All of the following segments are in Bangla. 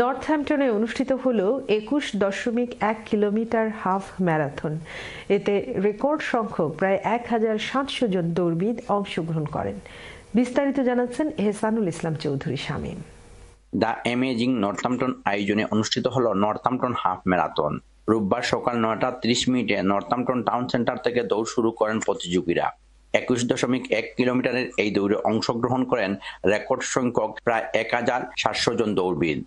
নর্থহ্যাম্পটনে অনুষ্ঠিত হল একুশ দশমিক এক কিলোমিটার হাফ ম্যারাথন। এতে রেকর্ড সংখ্যক প্রায় এক হাজার সাতশো জন দৌড়বিদ অংশগ্রহণ করেন। বিস্তারিত জানাচ্ছেন Ehsanul Islam Chowdhury Shamim. The amazing Northampton আয়োজনে অনুষ্ঠিত হল নর্থাম্পটন হাফ ম্যারাথন। রোববার সকাল নয়টা ত্রিশ মিনিটে নর্থাম্পটন টাউন সেন্টার থেকে দৌড় শুরু করেন প্রতিযোগীরা। একুশ দশমিক এক কিলোমিটারের এই দৌড়ে অংশগ্রহণ করেন রেকর্ড সংখ্যক প্রায় এক হাজার সাতশো জন দৌড়বিদ।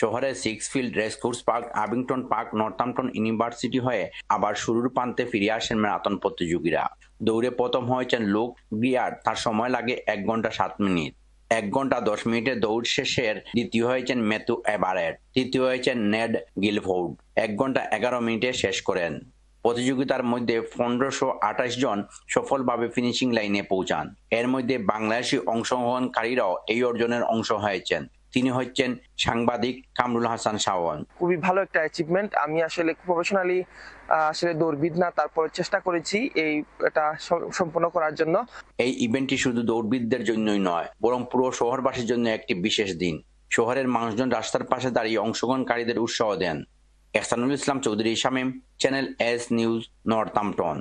শহরে Sixfields racecourse park Abington park Northampton university হয়ে আবার শুরুর প্রান্তে ফিরে আসেন ম্যারাথন প্রতিযোগীরা। দৌড়ে প্রথম হয়েছেন লোক বিয়ার তার সময় লাগে এক ঘণ্টা সাত মিনিট। এক ঘণ্টা দশ মিনিটে দৌড় শেষের দ্বিতীয় হয়েছেন মেথু এবারেট তৃতীয় হয়েছেন নেড গিলফোর্ড। এক ঘণ্টা এগারো মিনিটে শেষ করেন। প্রতিযোগিতার মধ্যে পনেরোশো আঠাশ জন সফলভাবে ফিনিশিং লাইনে পৌঁছান। এর মধ্যে বাংলাদেশি অংশগ্রহণকারীরাও এই অর্জনের অংশ হয়েছেন। তিনি হচ্ছেন সাংবাদিক কামরুল হাসান শাওন খুবই ভালো একটা অ্যাচিভমেন্ট আমি আসলে প্রফেশনালি আসলে দৌড়বিদ না তারপর চেষ্টা করেছি এই এটা সম- সম্পূর্ণ করার জন্য। এই ইভেন্টটি শুধু দৌড়বিদদের জন্যই নয় বরং পুরো শহরবাসীর জন্য একটি বিশেষ দিন। শহরের মানুষজন রাস্তার পাশে দাঁড়িয়ে অংশগ্রহণকারীদের উৎসাহ দেন। Ehsanul Islam Chowdhury Shamim channel S news Northampton